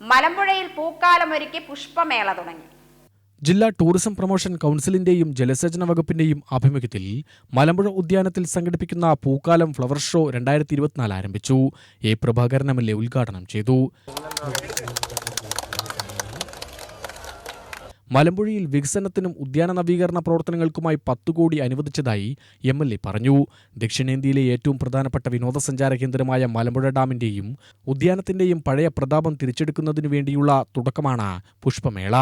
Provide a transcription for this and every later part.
മലമ്പുഴയിൽ പൂക്കാലമൊരുക്കി പുഷ്പമേള തുടങ്ങി. ജില്ലാ tourism promotion കൗൺസിലിന്റെയും ജലസേചന വകുപ്പിന്റെയും ആഭിമുഖ്യത്തിൽ മലമ്പുഴ ഉദ്യാനത്തിൽ സംഘടിപ്പിക്കുന്ന പൂക്കാലം ഫ്ലവർ ഷോ രണ്ടായിരത്തി ഇരുപത്തിനാല് ആരംഭിച്ചു. എ പ്രഭാകരൻ എം ഉദ്ഘാടനം ചെയ്തു. മലമ്പുഴയിൽ വികസനത്തിനും ഉദ്യാന നവീകരണ പ്രവർത്തനങ്ങൾക്കുമായി പത്തു കോടി അനുവദിച്ചതായി എം എൽ എ പറഞ്ഞു. ദക്ഷിണേന്ത്യയിലെ ഏറ്റവും പ്രധാനപ്പെട്ട വിനോദസഞ്ചാര കേന്ദ്രമായ മലമ്പുഴ ഡാമിന്റെയും ഉദ്യാനത്തിന്റെയും പഴയ പ്രതാപം തിരിച്ചെടുക്കുന്നതിനു വേണ്ടിയുള്ള തുടക്കമാണ് പുഷ്പമേള.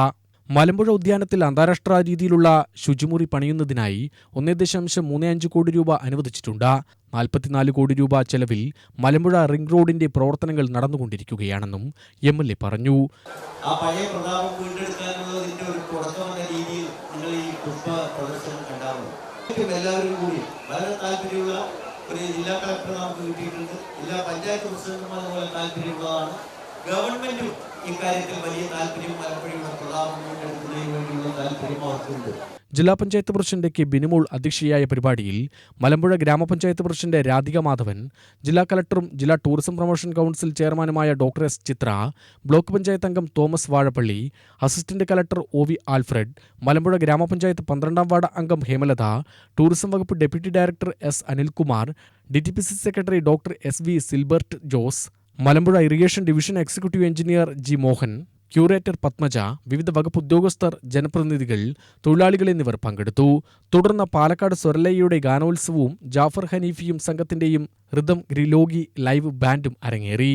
മലമ്പുഴ ഉദ്യാനത്തിൽ അന്താരാഷ്ട്ര രീതിയിലുള്ള ശുചിമുറി പണിയുന്നതിനായി ഒന്നേ ദശാംശം മൂന്ന് അഞ്ച് കോടി രൂപ അനുവദിച്ചിട്ടുണ്ട്. നാൽപ്പത്തിനാല് കോടി രൂപ ചെലവിൽ മലമ്പുഴ റിംഗ് റോഡിന്റെ പ്രവർത്തനങ്ങൾ നടന്നുകൊണ്ടിരിക്കുകയാണെന്നും എം എൽ എ പറഞ്ഞു. ആ ഒരു രീതിയിൽ എല്ലാവരും ഒരു ജില്ലാ ജില്ലാ പഞ്ചായത്ത് ഗവൺമെന്റും ഇക്കാര്യത്തിൽ വലിയ താല്പര്യം ജില്ലാ പഞ്ചായത്ത് പ്രസിഡന്റ് കെ ബിനിമോൾ അധ്യക്ഷയായ പരിപാടിയിൽ മലമ്പുഴ ഗ്രാമപഞ്ചായത്ത് പ്രസിഡന്റ് രാധിക മാധവൻ ജില്ലാ കലക്ടറും ജില്ലാ ടൂറിസം പ്രൊമോഷൻ കൗൺസിൽ ചെയർമാനുമായ doctor S Chitra block panchayat അംഗം Thomas Vazhappally assistant collector O V Alfred Malampuzha ഗ്രാമപഞ്ചായത്ത് പന്ത്രണ്ടാം വാർഡ് അംഗം ഹേമലത ടൂറിസം വകുപ്പ് deputy director S Anilkumar D T P C secretary doctor S V Silbert Jose Malampuzha irrigation division executive engineer G Mohan curator Padmaja വിവിധ വകുപ്പ് ഉദ്യോഗസ്ഥർ ജനപ്രതിനിധികൾ തൊഴിലാളികൾ എന്നിവർ പങ്കെടുത്തു. തുടർന്ന് പാലക്കാട് സ്വരലയ്യയുടെ ഗാനോത്സവവും ജാഫർ ഹനീഫിയും സംഘത്തിന്റെയും ഋതം ഗ്രിലോഗി ലൈവ് ബാൻഡും അരങ്ങേറി.